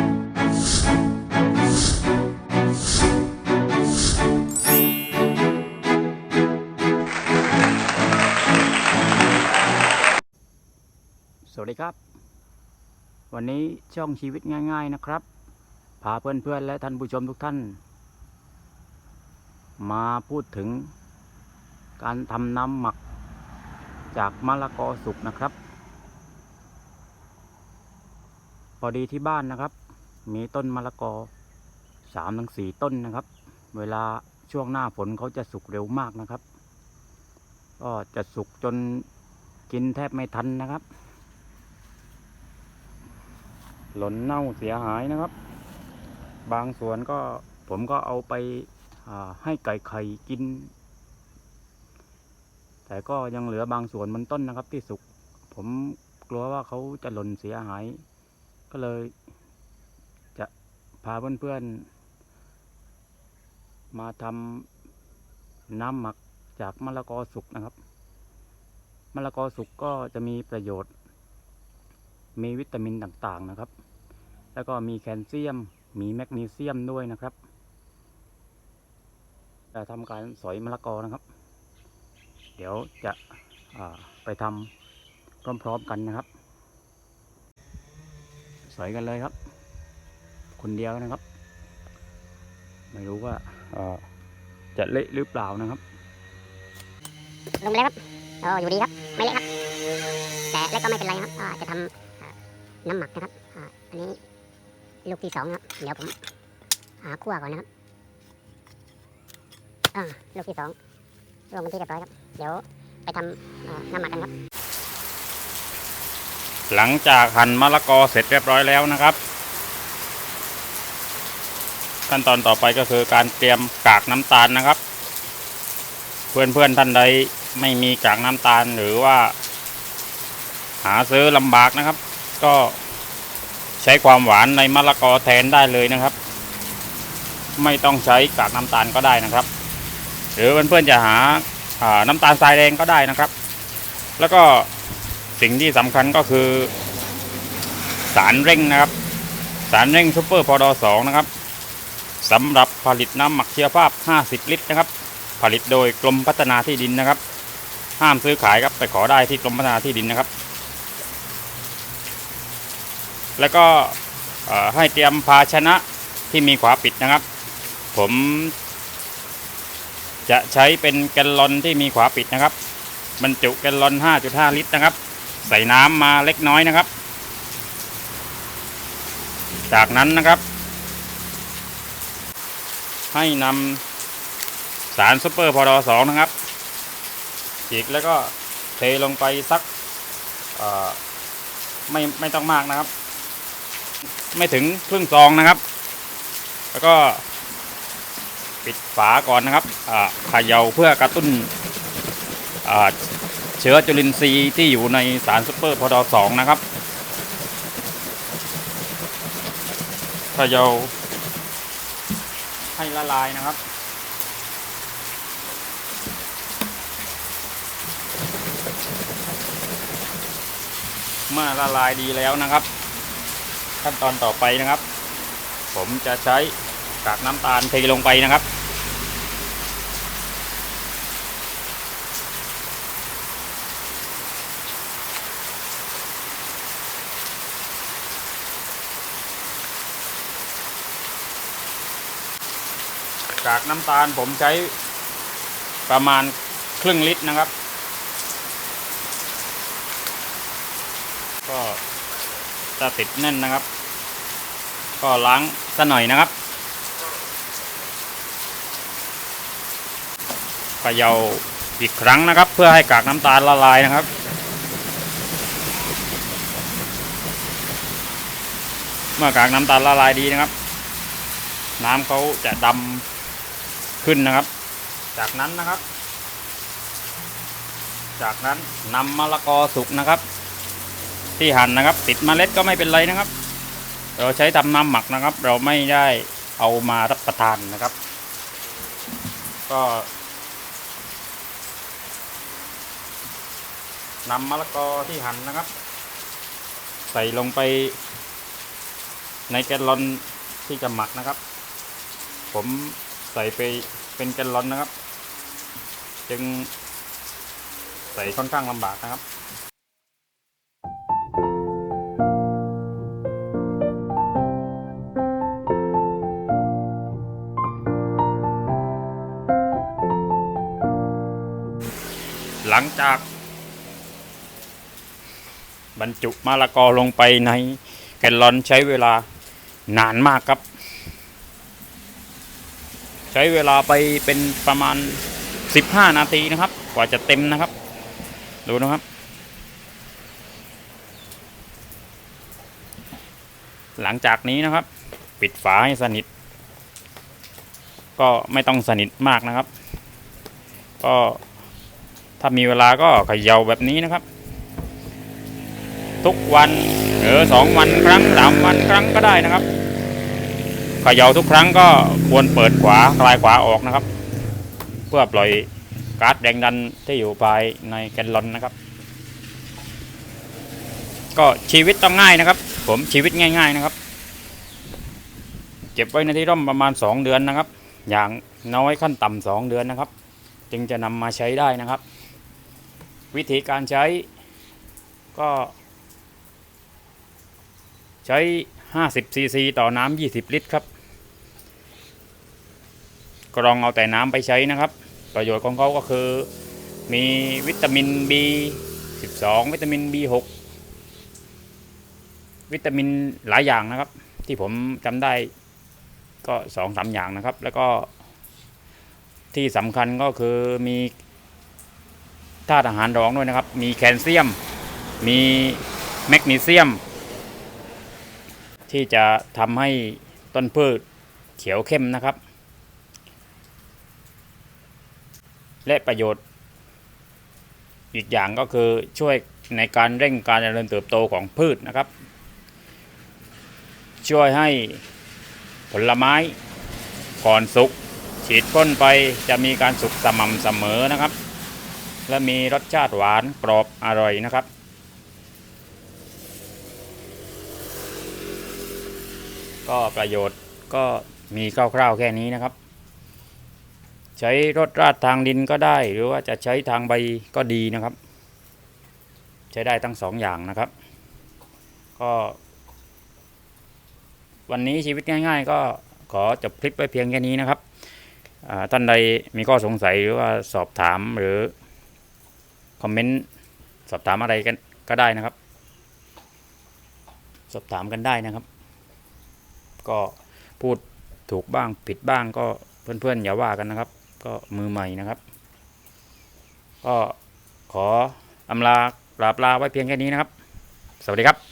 สวัสดีครับ วันนี้ช่องชีวิตง่าย ๆนะครับ พาเพื่อนๆและท่านผู้ชมทุกท่าน มาพูดถึงการทำน้ำหมักจากมะละกอสุกนะครับ พอดีที่บ้านนะครับ มีต้นมะละกอสามถึงสี่ต้นนะครับ เวลาช่วงหน้าฝนเขาจะสุกเร็วมากนะครับ ก็จะสุกจนกินแทบไม่ทันนะครับ หล่นเน่าเสียหายนะครับ บางส่วนก็ผมก็เอาไปให้ไก่ไข่กิน แต่ก็ยังเหลือบางส่วนบนต้นนะครับที่สุก ผมกลัวว่าเขาจะหล่นเสียหาย ก็เลย พาเพื่อนๆ มาทำน้ำหมักจากมะละกอสุกนะครับมะละกอสุกก็จะมีประโยชน์ มีวิตามินต่างๆนะครับ แล้วก็มีแคลเซียม มีแมกนีเซียมด้วยนะครับจะทำการสอยมะละกอนะครับ เดี๋ยวจะไปทำพร้อมๆกันนะครับ สอยกันเลยครับ คนเดียวนะครับ ไม่รู้ว่าเอ่อจะเละหรือเปล่านะครับลงไปแล้วครับโอ้อยู่ดีครับไม่เละครับ แต่เล็กก็ไม่เป็นไรนะครับอ่าจะทำอ่าน้ำหมักนะครับอ่าอันนี้ลูกที่สองครับเดี๋ยวผมหาขั้วก่อนนะครับอ่าลูกที่สองรวมกันที่เรียบร้อยครับ เดี๋ยวไปทำอ่าน้ำหมักกันครับ หลังจากหั่นมะละกอเสร็จเรียบร้อยแล้วนะครับ ขั้นตอนต่อไปก็คือการเตรียมกากน้ำตาลนะครับ เพื่อนๆท่านใดไม่มีกากน้ำตาลหรือว่า หาซื้อลำบากนะครับ ก็ใช้ความหวานในมะละกอแทนได้เลยนะครับ ไม่ต้องใช้กากน้ำตาลก็ได้นะครับ หรือเพื่อนๆจะหาน้ำตาลทรายแดงก็ได้นะครับ แล้วก็สิ่งที่สำคัญก็คือ สารเร่งนะครับ สารเร่งซูเปอร์พอดอสองนะครับ สำหรับผลิตน้ำหมักเชีวภาพ 50 ลิตรนะครับ ผลิตโดยกรมพัฒนาที่ดินนะครับ ห้ามซื้อขายครับไปขอได้ที่กรมพัฒนาที่ดินนะครับ แล้วก็ให้เตรียมภาชนะที่มีขวาปิดนะครับ ผมจะใช้เป็นแกลลอนที่มีขวาปิดนะครับบรรจุแกลลอน 5.5 ลิตรนะครับ ใส่น้ำมาเล็กน้อยนะครับ จากนั้นนะครับ ให้นำสารซูเปอร์พอดอสองนะครับฉีกแล้วก็เทลงไปสักไม่ไม่ต้องมากนะครับ ไม่ถึงครึ่งซองนะครับ แล้วก็ปิดฝาก่อนนะครับเขย่าเพื่อกระตุ้นเชื้อจุลินทรีย์ที่อยู่ในสารซุปเปอร์พอดอสองนะครับเขย่า ให้ละลายนะครับ เมื่อละลายดีแล้วนะครับ ขั้นตอนต่อไปนะครับ ผมจะใช้กากน้ำตาลเทลงไปนะครับ กากน้ำตาลผมใช้ประมาณครึ่งลิตรนะครับ ก็จะติดแน่นนะครับ ก็ล้างสัหน่อยนะครับเขย่าอีกครั้งนะครับ เพื่อให้กากน้ำตาลละลายนะครับเมื่อกากน้ำตาลละลายดีนะครับ น้ำเขาจะดำ ขึ้นนะครับ จากนั้นนะครับ จากนั้นนำมะละกอสุกนะครับ ที่หั่นนะครับ ติดเมล็ดก็ไม่เป็นไรนะครับ เราใช้ทำน้ำหมักนะครับ เราไม่ได้เอามารับประทานนะครับ ก็นำมะละกอที่หั่นนะครับ ใส่ลงไปในแกลลอนที่จะหมักนะครับ ผม ใส่ไปเป็นแกลลอนนะครับ จึงใส่ค่อนข้างลำบากนะครับหลังจาก บรรจุมะละกอลงไปในแกลลอนใช้เวลานานมากครับ ใช้เวลาไปเป็นประมาณ 15 นาทีนะครับ กว่าจะเต็มนะครับ ดูนะครับ หลังจากนี้นะครับ ปิดฝาให้สนิท ก็ไม่ต้องสนิทมากนะครับ ก็ถ้ามีเวลาก็เขย่าแบบนี้นะครับ ทุกวันหรือสองวันครั้งสามวันครั้งก็ได้นะครับ เขย่าทุกครั้งก็ควรเปิดขวาคลายขวาออกนะครับ เพื่อปล่อยก๊าซแรงดันที่อยู่ภายในแกนลอนนะครับ ก็ชีวิตต้องง่ายนะครับ ผมชีวิตง่าย ๆนะครับ เก็บไว้ในที่ร่มประมาณ 2 เดือนนะครับ อย่างน้อยขั้นต่ำสองเดือนนะครับ จึงจะนำมาใช้ได้นะครับ วิธีการใช้ก็ ใช้ 50ซีซีต่อน้ำ20 ลิตรครับ กรองเอาแต่น้ำไปใช้นะครับ ประโยชน์ของเขาก็คือ มีวิตามิน B 12 วิตามิน B6 วิตามินหลายอย่างนะครับ ที่ผมจำได้ก็สองสามอย่างนะครับ แล้วก็ที่สำคัญก็คือมีธาตุอาหารรองด้วยนะครับ มีแคลเซียม มีแมกนีเซียม ที่จะทำให้ต้นพืชเขียวเข้มนะครับ และประโยชน์อีกอย่างก็คือช่วยในการเร่งการเจริญเติบโตของพืชนะครับ ช่วยให้ผลไม้ก่อนสุกฉีดพ่นไปจะมีการสุกสม่ำเสมอนะครับ และมีรสชาติหวานกรอบอร่อยนะครับ ก็ประโยชน์ก็มีคร่าวๆแค่นี้นะครับ ใช้รถราดทางดินก็ได้ หรือว่าจะใช้ทางใบก็ดีนะครับ ใช้ได้ทั้งสองอย่างนะครับ ก็วันนี้ชีวิตง่าย ๆ ก็ขอจบคลิปไว้เพียงแค่นี้นะครับท่านใดมีข้อสงสัยหรือว่าสอบถามหรือคอมเมนต์สอบถามอะไรกันก็ได้นะครับ สอบถามกันได้นะครับ ก็พูดถูกบ้างผิดบ้างก็เพื่อนๆอย่าว่ากันนะครับ ก็มือใหม่นะครับ ก็ขออำลาลาบลาไว้เพียงแค่นี้นะครับ สวัสดีครับ